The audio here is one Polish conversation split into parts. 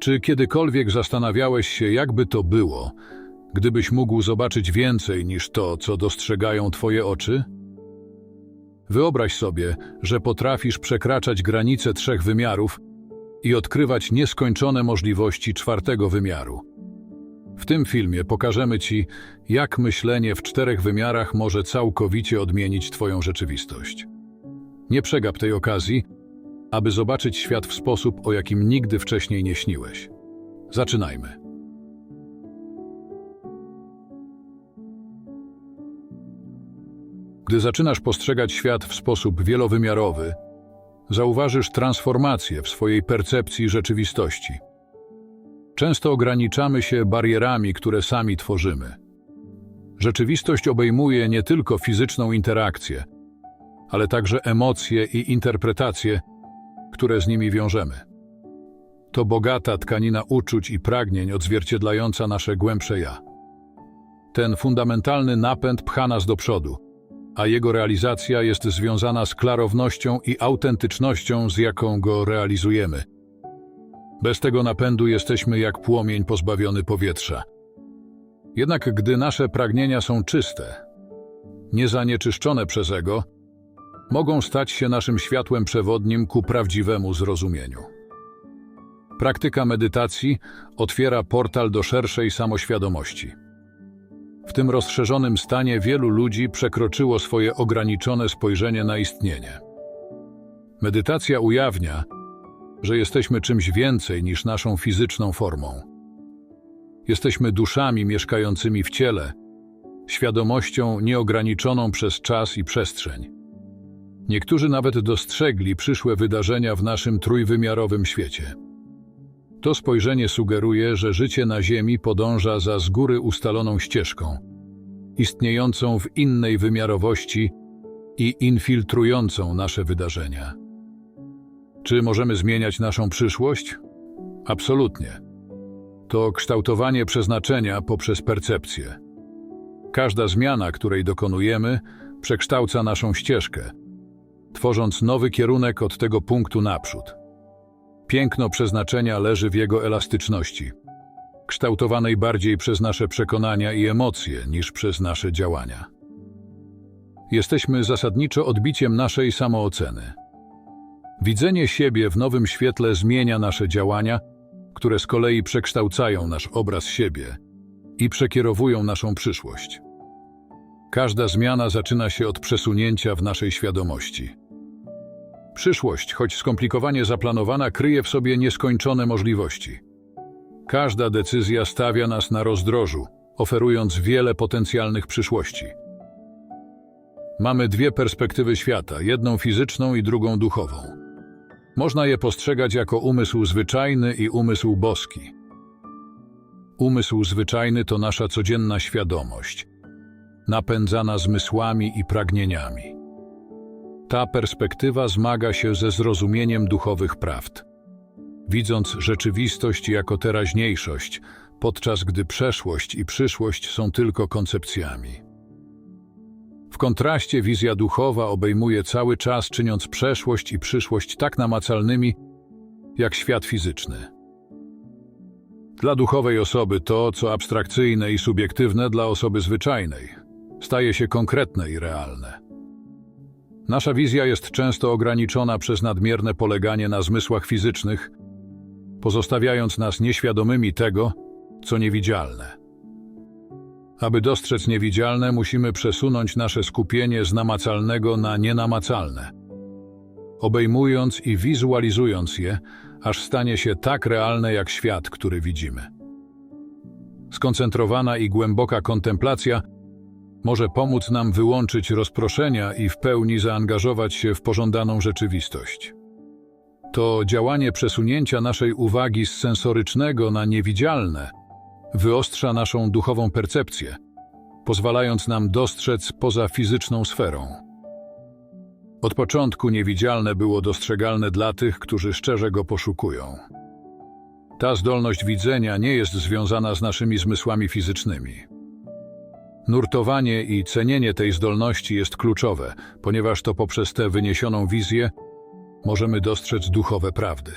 Czy kiedykolwiek zastanawiałeś się, jakby to było, gdybyś mógł zobaczyć więcej niż to, co dostrzegają Twoje oczy? Wyobraź sobie, że potrafisz przekraczać granice trzech wymiarów i odkrywać nieskończone możliwości czwartego wymiaru. W tym filmie pokażemy Ci, jak myślenie w czterech wymiarach może całkowicie odmienić Twoją rzeczywistość. Nie przegap tej okazji, aby zobaczyć świat w sposób, o jakim nigdy wcześniej nie śniłeś. Zaczynajmy. Gdy zaczynasz postrzegać świat w sposób wielowymiarowy, zauważysz transformację w swojej percepcji rzeczywistości. Często ograniczamy się barierami, które sami tworzymy. Rzeczywistość obejmuje nie tylko fizyczną interakcję, ale także emocje i interpretacje, które z nimi wiążemy. To bogata tkanina uczuć i pragnień odzwierciedlająca nasze głębsze ja. Ten fundamentalny napęd pcha nas do przodu, a jego realizacja jest związana z klarownością i autentycznością, z jaką go realizujemy. Bez tego napędu jesteśmy jak płomień pozbawiony powietrza. Jednak gdy nasze pragnienia są czyste, niezanieczyszczone przez ego, mogą stać się naszym światłem przewodnim ku prawdziwemu zrozumieniu. Praktyka medytacji otwiera portal do szerszej samoświadomości. W tym rozszerzonym stanie wielu ludzi przekroczyło swoje ograniczone spojrzenie na istnienie. Medytacja ujawnia, że jesteśmy czymś więcej niż naszą fizyczną formą. Jesteśmy duszami mieszkającymi w ciele, świadomością nieograniczoną przez czas i przestrzeń. Niektórzy nawet dostrzegli przyszłe wydarzenia w naszym trójwymiarowym świecie. To spojrzenie sugeruje, że życie na Ziemi podąża za z góry ustaloną ścieżką, istniejącą w innej wymiarowości i infiltrującą nasze wydarzenia. Czy możemy zmieniać naszą przyszłość? Absolutnie. To kształtowanie przeznaczenia poprzez percepcję. Każda zmiana, której dokonujemy, przekształca naszą ścieżkę, tworząc nowy kierunek od tego punktu naprzód. Piękno przeznaczenia leży w jego elastyczności, kształtowanej bardziej przez nasze przekonania i emocje niż przez nasze działania. Jesteśmy zasadniczo odbiciem naszej samooceny. Widzenie siebie w nowym świetle zmienia nasze działania, które z kolei przekształcają nasz obraz siebie i przekierowują naszą przyszłość. Każda zmiana zaczyna się od przesunięcia w naszej świadomości. Przyszłość, choć skomplikowanie zaplanowana, kryje w sobie nieskończone możliwości. Każda decyzja stawia nas na rozdrożu, oferując wiele potencjalnych przyszłości. Mamy dwie perspektywy świata, jedną fizyczną i drugą duchową. Można je postrzegać jako umysł zwyczajny i umysł boski. Umysł zwyczajny to nasza codzienna świadomość, napędzana zmysłami i pragnieniami. Ta perspektywa zmaga się ze zrozumieniem duchowych prawd, widząc rzeczywistość jako teraźniejszość, podczas gdy przeszłość i przyszłość są tylko koncepcjami. W kontraście wizja duchowa obejmuje cały czas, czyniąc przeszłość i przyszłość tak namacalnymi, jak świat fizyczny. Dla duchowej osoby to, co abstrakcyjne i subiektywne dla osoby zwyczajnej, staje się konkretne i realne. Nasza wizja jest często ograniczona przez nadmierne poleganie na zmysłach fizycznych, pozostawiając nas nieświadomymi tego, co niewidzialne. Aby dostrzec niewidzialne, musimy przesunąć nasze skupienie z namacalnego na nienamacalne, obejmując i wizualizując je, aż stanie się tak realne jak świat, który widzimy. Skoncentrowana i głęboka kontemplacja może pomóc nam wyłączyć rozproszenia i w pełni zaangażować się w pożądaną rzeczywistość. To działanie przesunięcia naszej uwagi z sensorycznego na niewidzialne wyostrza naszą duchową percepcję, pozwalając nam dostrzec poza fizyczną sferą. Od początku niewidzialne było dostrzegalne dla tych, którzy szczerze go poszukują. Ta zdolność widzenia nie jest związana z naszymi zmysłami fizycznymi. Nurtowanie i cenienie tej zdolności jest kluczowe, ponieważ to poprzez tę wyniesioną wizję możemy dostrzec duchowe prawdy.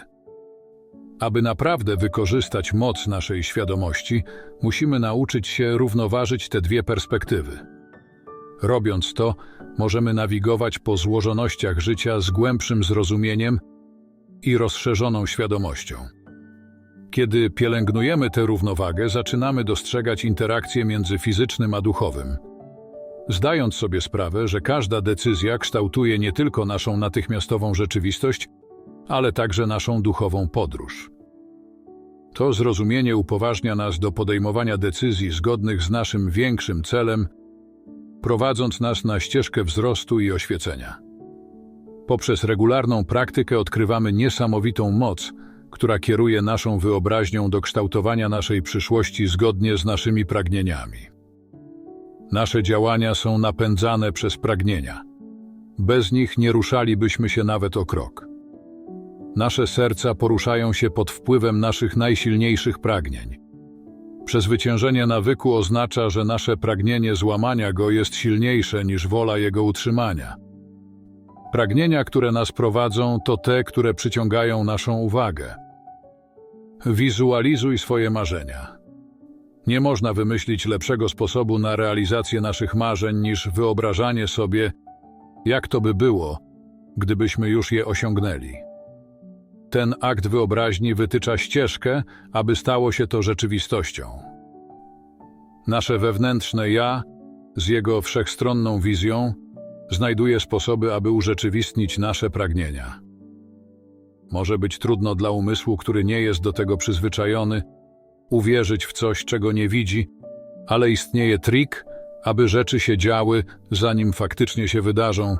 Aby naprawdę wykorzystać moc naszej świadomości, musimy nauczyć się równoważyć te dwie perspektywy. Robiąc to, możemy nawigować po złożonościach życia z głębszym zrozumieniem i rozszerzoną świadomością. Kiedy pielęgnujemy tę równowagę, zaczynamy dostrzegać interakcję między fizycznym a duchowym. Zdając sobie sprawę, że każda decyzja kształtuje nie tylko naszą natychmiastową rzeczywistość, ale także naszą duchową podróż. To zrozumienie upoważnia nas do podejmowania decyzji zgodnych z naszym większym celem, prowadząc nas na ścieżkę wzrostu i oświecenia. Poprzez regularną praktykę odkrywamy niesamowitą moc, która kieruje naszą wyobraźnią do kształtowania naszej przyszłości zgodnie z naszymi pragnieniami. Nasze działania są napędzane przez pragnienia. Bez nich nie ruszalibyśmy się nawet o krok. Nasze serca poruszają się pod wpływem naszych najsilniejszych pragnień. Przezwyciężenie nawyku oznacza, że nasze pragnienie złamania go jest silniejsze niż wola jego utrzymania. Pragnienia, które nas prowadzą, to te, które przyciągają naszą uwagę. Wizualizuj swoje marzenia. Nie można wymyślić lepszego sposobu na realizację naszych marzeń niż wyobrażanie sobie, jak to by było, gdybyśmy już je osiągnęli. Ten akt wyobraźni wytycza ścieżkę, aby stało się to rzeczywistością. Nasze wewnętrzne ja, z jego wszechstronną wizją, znajduje sposoby, aby urzeczywistnić nasze pragnienia. Może być trudno dla umysłu, który nie jest do tego przyzwyczajony, uwierzyć w coś, czego nie widzi, ale istnieje trik, aby rzeczy się działy, zanim faktycznie się wydarzą.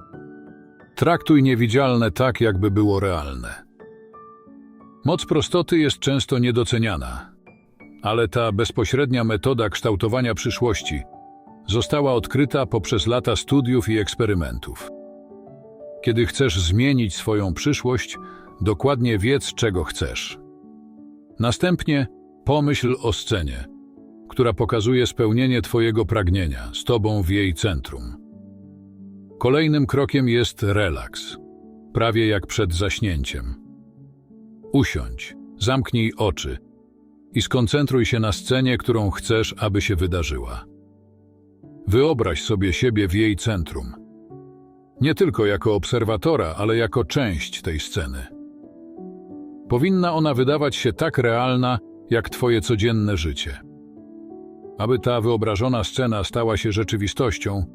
Traktuj niewidzialne tak, jakby było realne. Moc prostoty jest często niedoceniana, ale ta bezpośrednia metoda kształtowania przyszłości została odkryta poprzez lata studiów i eksperymentów. Kiedy chcesz zmienić swoją przyszłość, dokładnie wiedz, czego chcesz. Następnie pomyśl o scenie, która pokazuje spełnienie Twojego pragnienia z Tobą w jej centrum. Kolejnym krokiem jest relaks, prawie jak przed zaśnięciem. Usiądź, zamknij oczy i skoncentruj się na scenie, którą chcesz, aby się wydarzyła. Wyobraź sobie siebie w jej centrum. Nie tylko jako obserwatora, ale jako część tej sceny. Powinna ona wydawać się tak realna, jak Twoje codzienne życie. Aby ta wyobrażona scena stała się rzeczywistością,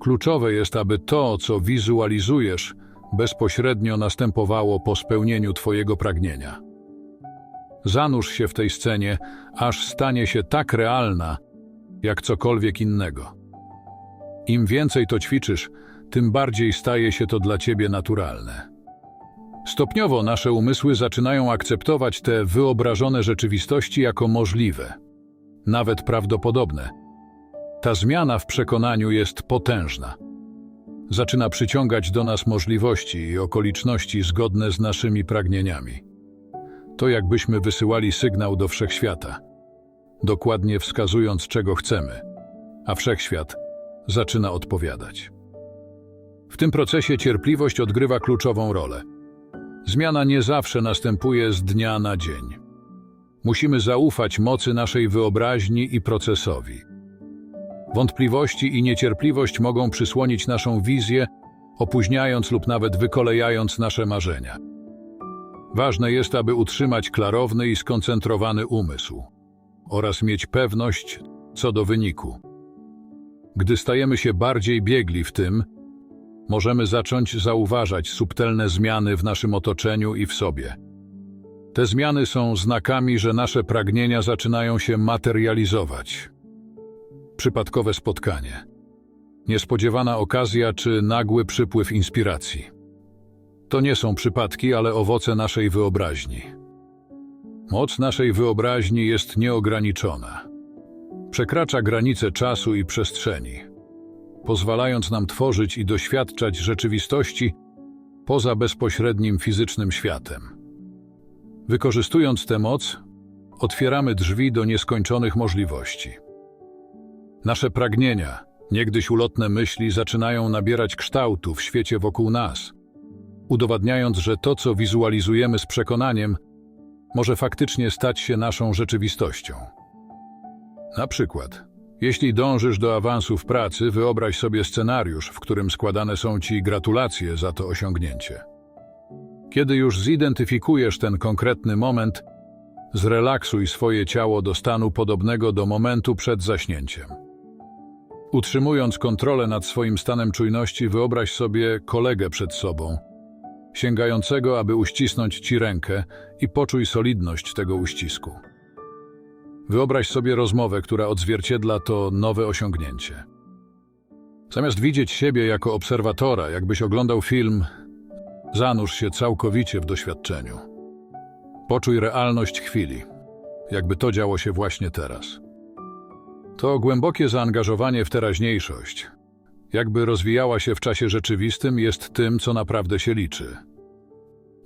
kluczowe jest, aby to, co wizualizujesz, bezpośrednio następowało po spełnieniu Twojego pragnienia. Zanurz się w tej scenie, aż stanie się tak realna, jak cokolwiek innego. Im więcej to ćwiczysz, tym bardziej staje się to dla Ciebie naturalne. Stopniowo nasze umysły zaczynają akceptować te wyobrażone rzeczywistości jako możliwe, nawet prawdopodobne. Ta zmiana w przekonaniu jest potężna zaczyna przyciągać do nas możliwości i okoliczności zgodne z naszymi pragnieniami. To jakbyśmy wysyłali sygnał do wszechświata, dokładnie wskazując, czego chcemy, a wszechświat zaczyna odpowiadać. W tym procesie cierpliwość odgrywa kluczową rolę. Zmiana nie zawsze następuje z dnia na dzień. Musimy zaufać mocy naszej wyobraźni i procesowi. Wątpliwości i niecierpliwość mogą przysłonić naszą wizję, opóźniając lub nawet wykolejając nasze marzenia. Ważne jest, aby utrzymać klarowny i skoncentrowany umysł oraz mieć pewność co do wyniku. Gdy stajemy się bardziej biegli w tym, możemy zacząć zauważać subtelne zmiany w naszym otoczeniu i w sobie. Te zmiany są znakami, że nasze pragnienia zaczynają się materializować przypadkowe spotkanie, niespodziewana okazja czy nagły przypływ inspiracji. To nie są przypadki, ale owoce naszej wyobraźni. Moc naszej wyobraźni jest nieograniczona. Przekracza granice czasu i przestrzeni, pozwalając nam tworzyć i doświadczać rzeczywistości poza bezpośrednim fizycznym światem. Wykorzystując tę moc, otwieramy drzwi do nieskończonych możliwości. Nasze pragnienia, niegdyś ulotne myśli zaczynają nabierać kształtu w świecie wokół nas, udowadniając, że to, co wizualizujemy z przekonaniem, może faktycznie stać się naszą rzeczywistością. Na przykład, jeśli dążysz do awansu w pracy, wyobraź sobie scenariusz, w którym składane są ci gratulacje za to osiągnięcie. Kiedy już zidentyfikujesz ten konkretny moment, zrelaksuj swoje ciało do stanu podobnego do momentu przed zaśnięciem. Utrzymując kontrolę nad swoim stanem czujności, wyobraź sobie kolegę przed sobą, sięgającego, aby uścisnąć ci rękę i poczuj solidność tego uścisku. Wyobraź sobie rozmowę, która odzwierciedla to nowe osiągnięcie. Zamiast widzieć siebie jako obserwatora, jakbyś oglądał film, zanurz się całkowicie w doświadczeniu. Poczuj realność chwili, jakby to działo się właśnie teraz. To głębokie zaangażowanie w teraźniejszość, jakby rozwijała się w czasie rzeczywistym, jest tym, co naprawdę się liczy.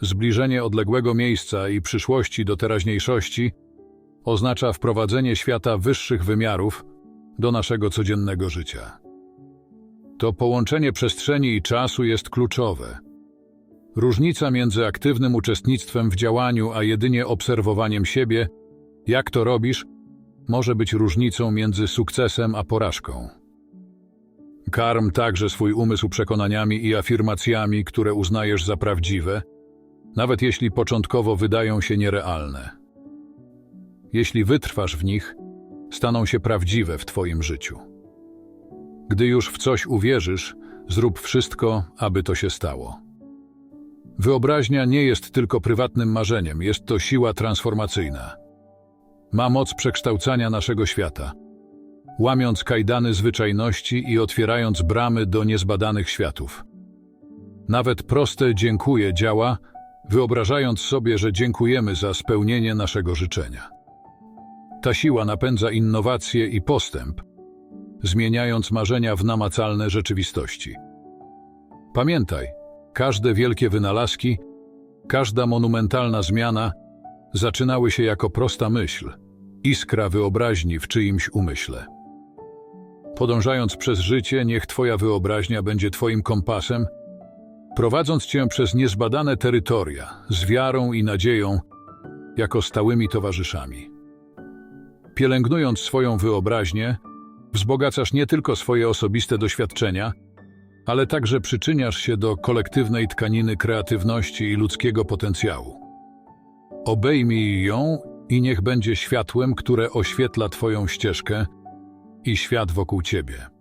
Zbliżenie odległego miejsca i przyszłości do teraźniejszości oznacza wprowadzenie świata wyższych wymiarów do naszego codziennego życia. To połączenie przestrzeni i czasu jest kluczowe. Różnica między aktywnym uczestnictwem w działaniu, a jedynie obserwowaniem siebie, jak to robisz, może być różnicą między sukcesem a porażką. Karm także swój umysł przekonaniami i afirmacjami, które uznajesz za prawdziwe, nawet jeśli początkowo wydają się nierealne. Jeśli wytrwasz w nich, staną się prawdziwe w Twoim życiu. Gdy już w coś uwierzysz, zrób wszystko, aby to się stało. Wyobraźnia nie jest tylko prywatnym marzeniem, jest to siła transformacyjna. Ma moc przekształcania naszego świata, łamiąc kajdany zwyczajności i otwierając bramy do niezbadanych światów. Nawet proste dziękuję działa, wyobrażając sobie, że dziękujemy za spełnienie naszego życzenia. Ta siła napędza innowacje i postęp, zmieniając marzenia w namacalne rzeczywistości. Pamiętaj, każde wielkie wynalazki, każda monumentalna zmiana zaczynały się jako prosta myśl, iskra wyobraźni w czyimś umyśle. Podążając przez życie, niech Twoja wyobraźnia będzie Twoim kompasem, prowadząc Cię przez niezbadane terytoria z wiarą i nadzieją jako stałymi towarzyszami. Pielęgnując swoją wyobraźnię, wzbogacasz nie tylko swoje osobiste doświadczenia, ale także przyczyniasz się do kolektywnej tkaniny kreatywności i ludzkiego potencjału. Obejmij ją i niech będzie światłem, które oświetla Twoją ścieżkę i świat wokół Ciebie.